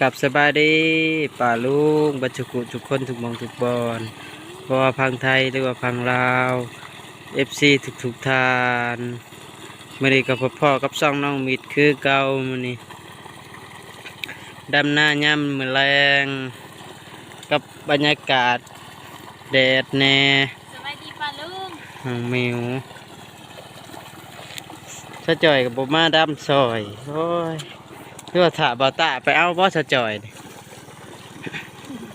กับสบายดีป่าลุงบัจจุกุทุกคนทุกหมองทุกบอนบ่ว่าพังไทยหรือว่าพังลาวเอฟซีทุกทุกๆทานมื่อนี้กับพ่อกับซ่องน้องมิดคือเก่ามื่อนี้ดำหน้าย่ำมือแรงกับบรรยากาศแดดแน่สวัสดีป้าลุงหางมิวสะจ่อยกับบ่มาดำซอยโอ้ย คือว่าถ่าบ่าวตาไปเอาบ่สะจ่อยนี่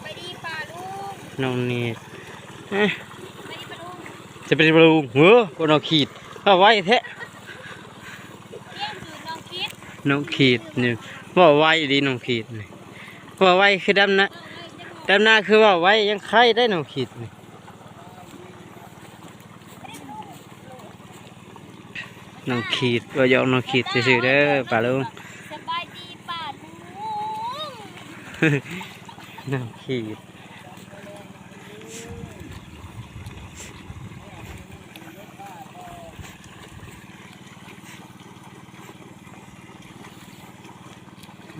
ไปดีป้าลุงน้องนี่เอ๊ะไปดีป้าลุงจะเป็นบลูเฮ้อคนเอาขีดเอาไว้แท้เรียกคือน้องคิดน้องขีดนี่ว่าไว้ดีน้องขีดนี่ว่าไว้คือดำนะดำหน้าคือว่าไว้ยังไข่ได้น้องขีดนี่น้องขีดว่ายอกน้องขีดซื่อๆเด้อป่าลุง สบายดีป้าลุง น้องขีด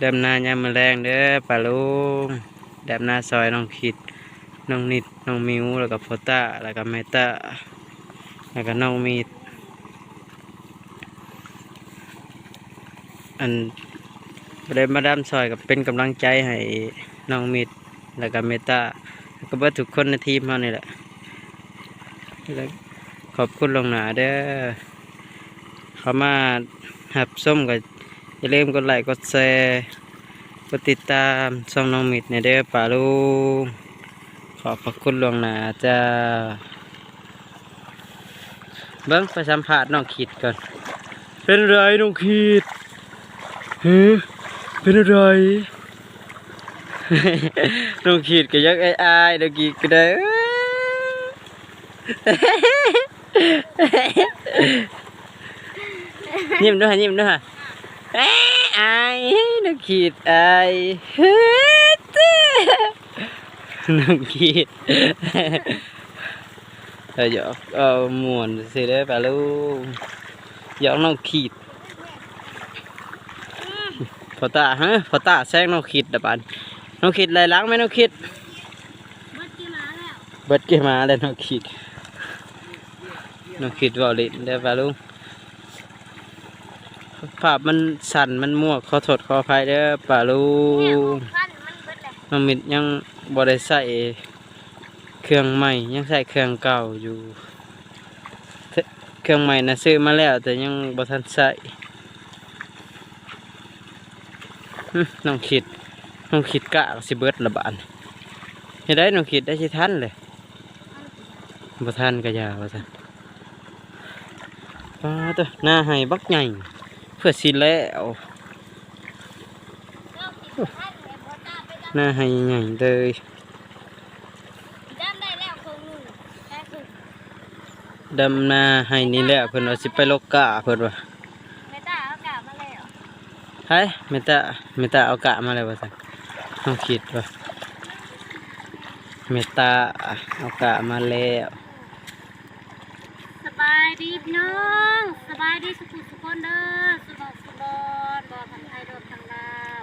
ดำนายามมแรงเด้อป่าลุงดำนาซอยน้องขีดน้องนิดน้องมิวแล้วก็โฟต้าแล้วก็เมตาแล้วก็น้องมีดอัน บ่ได้มาดำซอยกับเป็นกำลังใจให้น้องมิดแล้วก็เมตาแล้วก็เบิดทุกคนในทีมเรานี่แหละแล้วขอบคุณลวงหนาเด้อเขามาหับส้มก็อย่าลืมกดไลค์กดแชร์กดติดตามช่องน้องมิดในเด้อป่าลุงขอบพระคุณลวงหนาจ้าเบิ้งไปสัมภาษณ์น้องขีดก่อน เป็นไรน้องขีดเฮ้ เป็นอะไรน้องขีดก็ยักไอ้อายน้องขีดก็ได้ยิ้มด้วยยิ้มด้วยเอ้ยอายน้องขีดอายเฮ้ยเต้น้องขีดเอาหยอกเอามวนสิได้อป่ะลูกหยอกน้องขีดพ อตาฮะพอตาแซงน้องขีดเดะบานน้องขีดไรล้างไหมน้องขีดเบิดกี่มาแล้วเบิดเกมาเลยน้องขีดน้องขีดว่าเลินได้ป่ะลูกภาพมันสั่นมันมั่วขอโทษขออภัยเด้อป่าลูกพันมันเบิดเลยน้องมิดยังบ่ได้ใส่เครื่องใหม่ยังใส่เครื่องเก่าอยู่เทเครื่องใหม่นะซื้อมาแล้วแต่ยังบ่ทันใส่หึ น้องคิดน้องคิดกะสิเบิดละบาดเฮ็ดได้น้องคิดได้สิทันเลยบ่ทันก็อย่าว่าซั่นป้าตัวหน้าให้บักใหญ่เพื่อสิแล้วน้องคิดพันเลยบ่ตาไปดหน้าให้ใหญ่เลยำดำได้แล้วคงหนึ่งได้คือดำนาให้นี่แหละเพิ่นว่าสิไปลกกะเพิ่นว่า ไม่ตาเอากลับมาแล้ว ไห้เมตาเมตาเอากะมาเลยว่าซั่นน้องคิดว่าเมตาเอากะมาแล้วสบายดีพี่น้องสบายดีสุขุสุขคนเด้อสบายสบายบ่ทางไทยโดนทางลาว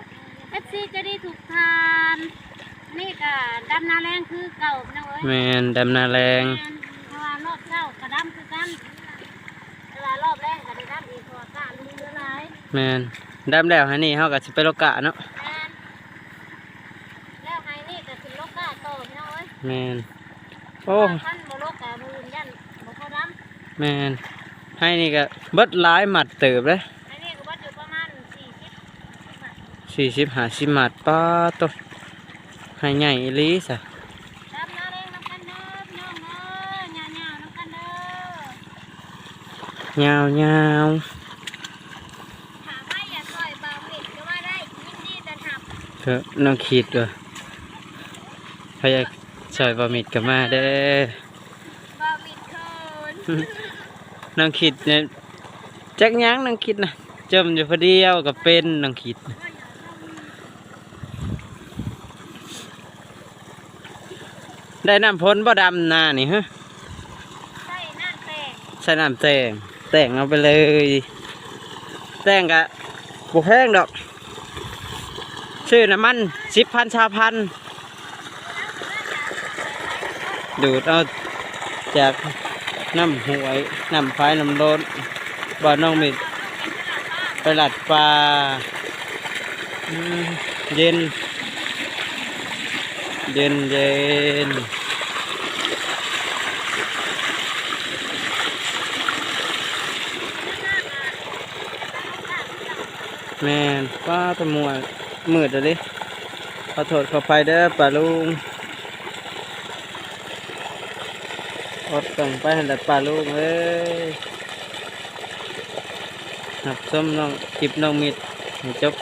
เอฟซีก็ดีถูกทานนี่ก็ดำนาแรงคือเก่าพี่น้องเอ้ยแมนดำนาแรงเพราะว่ารอบเช้ากระดำคือกันเวลารอบแรกก็ได้ดำอีกเพราะว่ากะลืมเรือหลายแมน ดำแล้วฮะนี่เฮาก็สิไปลกกะเนาะแม่นแล้วไฮนี่ก็คือโลกกะโตพี่น้องเอ้ยแมนโอ้ท่านบ่โลกกะมือยันบ่พอดแมนให้นี่ก็เบิดหลายหมัดเติบเลยำไอ้นี่ก็วัดอยู่ประมาณ40บาทสี่สิบห้าสิบหมัดป้าโตให้ใหญ่อีหลีซะดำนาแรงน้ำกันเด้อพี่น้องเด้อยาวๆน้ำกันเด้อยาวยาว ถามว่าอย่าซอยบาเม็ดก็ว่าได้ยินดีแต่ทั บเถอะน้องคิดว่าพยายช่วยบะมิดกับมาเด้อบาเม็ดเคินน้องคิดเนี่ยจักหยังน้องคิดนะจมอยู่พอเดียวก็เป็นน้องคิดน่ะได้น้ำพ้นบ่ดำนานี่ฮะใส่น้ำแตงใส่น้ำแต่งแต่งเอาไปเลย แต่งกะบุแพงดอก ซื้อน้ำมันสิบพันชาพัน ดูดเอาจากน้ำหวยน้ำไฟน้ำร้นบ่อน้องมิดไปหลัดปลาเย็น เย็นเย็นแม่นป้าตะมวย มืดเลยขอโทษขอไปเด้อป้าลุงอดต้องไปหันแต่ป้าลุงเอ้ยหับส้มน้องคลิปน้องมิดให้จบ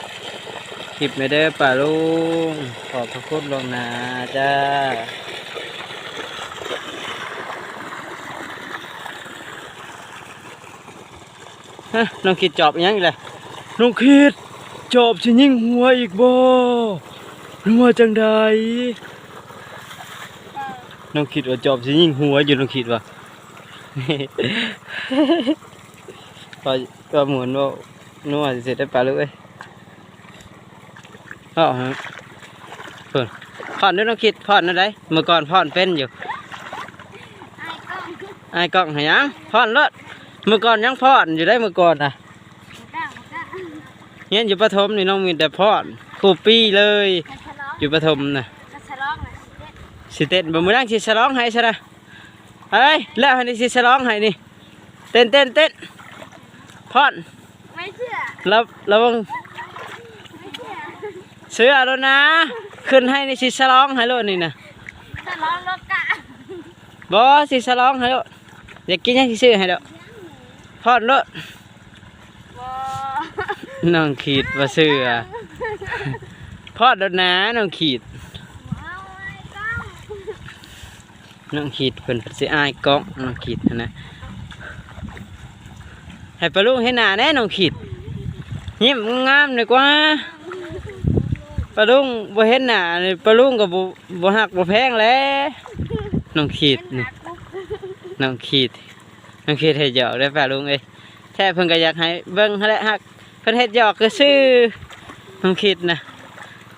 คลิปไม่เด้ป้าลุงขอบพระคุณลงนาจ้าฮะน้องคิดจอบอยังอีกเลยน้องคิด จอบสิยิงหัวอีกบ่หรือว่าจังใดน้องคิดว่าจอบสิยิงหัวอยู่น้องคิดว่าพอก็เหมือนว่านัวสิเสร็จได้ปลาเลยพ่อฮะเพิ่นพ่อนด้วยน้องคิดพ่อนนั่นไดเมื่อก่อนพ่อนเป็นอยู่ไอ้กล้องไอ้กล้องหายังพ่อนเลิศเมื่อก่อนยังพ่อนอยู่ได้เมื่อก่อนอะหมูก้าหมูก้า เงี้ยอยู่ประถมนี่น้องมีแต่พ่อนครูปี้เลยมันฉลองอยู่ประถมน่ะมันฉลองน่ะเด็ดสิเต้นบ่มือนั่งสิฉลองให้ซะนะเฮ้ยแล้วให้นี่สิฉลองให้นี่เต้นเต้นเต้นพ่อนไม่เชื่อแล้วระวังไม่เชื่อเสื้อแล้วนะ ขึ้นให้นี่สิฉลองให้โลดนี่นะฉลองรถกะบ่สิฉลองให้โลดอยากกินหยังสิซื้อให้ดอกพ่อนโลดบ่ น้องขีดว่าเสื้อพ่อนโลดนะน้องขีดเอาไอ้กล้องน้องขีดเพิ่นสิอายกล้องน้องขีดหั้นนะให้ปลาลุงให้หน้าแน่น้องขีดยิ้มงามๆดีกว่าปลาลุงบ่เห็นหน้านี่ปลาลุงก็บ่บ่ฮักบ่แพงแหล้วน้องขีดเป็นหนี่นักปุ๊บน้องขีดน้องขีดเฮ็ดหยอกได้อปลาลุงเอ้ยแท้เพิ่นก็อยากให้เบิ่งหั่นแหละฮักเพิ่นเฮ็ดหยอกก็ซื่อน้องขีดนะ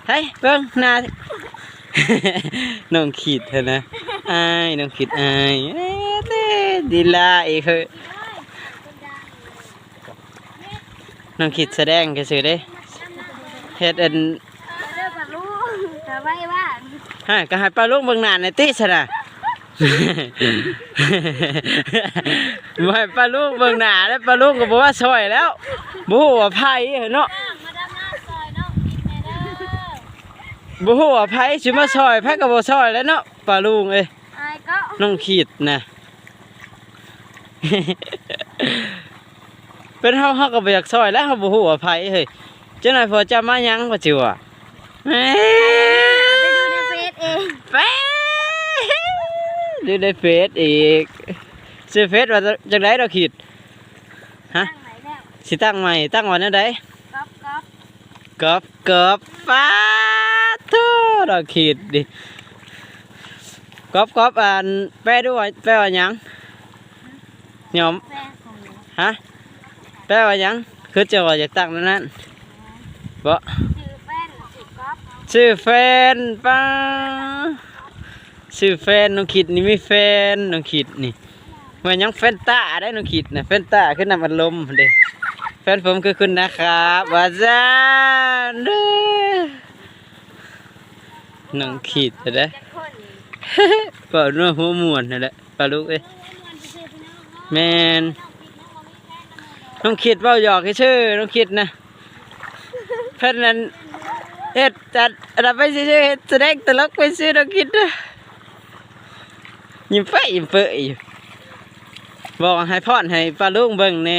เฮ้ยเบิ่งหน้าน้องขีดเถอะนะอายน้องขีดอายเอ้ยเต้ดีลาอีกเฮ้ยน้องขีดแสดงก็ซื่อเด้เฮ็ดอันเด้อปะลูกแต่ไว้ว่าฮะก็ให้ปลาลุงเบิ่งหน้าในอยติซะนะ บ่ปลาลุงเบิ่งหนาแล้วปลาลุงก็บ่ว่าซอยแล้วบ่ฮู้ว่าไผเนาะมาดำน้ำซอยน้องกินแม่เด้อบ่ฮู้ว่าไผสิมาซอยไผก็บ่ซอยแล้วเนาะปลาลุงเอ้ยน้องขีดนะเป็นเฮาเฮาก็บ่อยากซอยแล้วเฮาบ่ฮู้ว่าไผเฮ้ยจังได๋พอจะมาหยังบ่จิวะเอ้ไปดูในเฟซเอง เฟซ ดูในเฟซอีกซื้อเฟซว่าจังได๋ดอกขีดฮะตั้งไหนแล้วสิตั้งใหม่ตั้งวันนั้นใดก๊อฟก๊อฟกอบกอบฟ้าทูดอกขีดดิกอบกอบอ่านแปลด้วยแปลว่าหยังหยอมแฟนของหนูฮะแปลว่าหยังคือจะว่าอยากตั้งนั้นนั้นบ่ชื่อแฟนชื่อก๊อฟชื่อแฟนป้า ชื่อแฟนน้องขิดนี่มีแฟนน้องขิดนี่ว่ายังแฟนตาได้น้องขิดนะแฟนตาคือนนำอารมณ์เด้แฟนผมคือคุณนะครับว่าจ้าเด้อน้องขิดเด้เปล่านัวหัวมวนนั่นแหละปลาลูกเอ้ยแมนน้องขิดเว้าหยอกให้ชื่อน้องขิดนะเพิ่นนั้นเฮ็ดจัดรับไปซื่อเฮ็ดแสดงตลกไปซื่อน้องขิดนะ ยิ้มเฟ้ยยิ้มเฟ้ยอยู่บอกให้พรให้ปลาลูกเบิ่งแหน่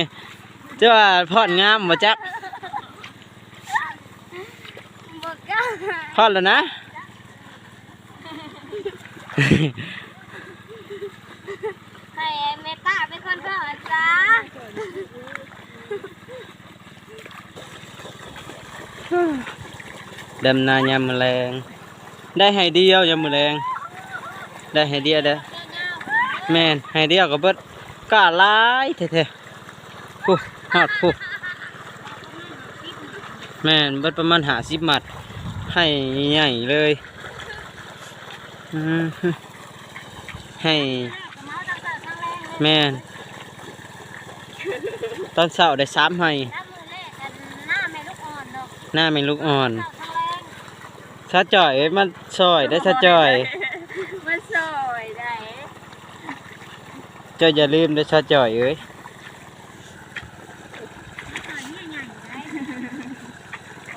จะว่าพรงามบ่จักบอกก้าพรแล้วนะให้เมตาเป็นคนเพิ่มอาจาดำนายามแมลงได้ให้เดียวยามแมลงได้ให้เดียวเด้อ แม่นให้เดียวก็เบิดกล้าหลายแท้ๆผู้ฮอดผู้แม่นเบิดประมาณ50มัด ให้ใหญ่เลยอืมให้ก็มาตั้งแต่ครั้งแรกเลยแม่นตอนเช้าได้สามให้น้ำมือแรกกันหน้าแม่ลูกอ่อนเนาะหน้าเป็นลูกอ่อนเช้าครั้งแรกซาจ่อยเอ้ยมันซอยได้ซาจ่อย มันสวยได้ เจ้าอย่าลืมได้ซาจ่อยเอ้ย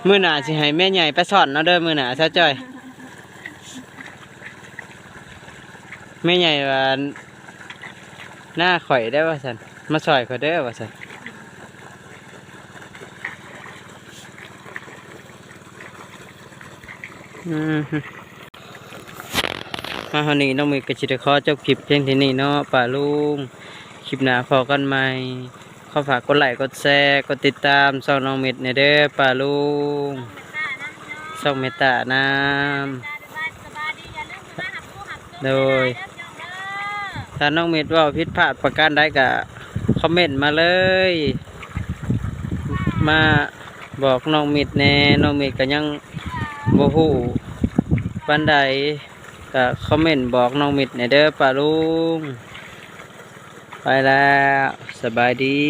มือหนาสิให้แม่ใหญ่ไปสอนเนาะเด้อมือหนาซาจ่อยแม่ใหญ่ว่าหน้าข่อยได้ว่าซั่นมาซอยข่อยเด้ว่าซั่นอืม มาเฮานี้น้องมีกระชิดขอจบคลิปเพียงเท่นี้เนาะป้าลุงคลิปหน้าพอกันใหม่ขอฝากกดไลค์กดแชร์กดติดตามช่องน้องเม็ดในเด้อป้าลุงช่องเมตตาน้ำโดยถ้าน้องเม็ดว่าผิดพลาดประการใดก็คอมเมนต์มาเลย มาบอกน้องเม็ดแน่น้องเม็ดก็ยังบ่ฮู้ปานใด ก็คอมเมนต์บอกน้องมิดในเด้อป้าลุง ไปแล้ว สบายดี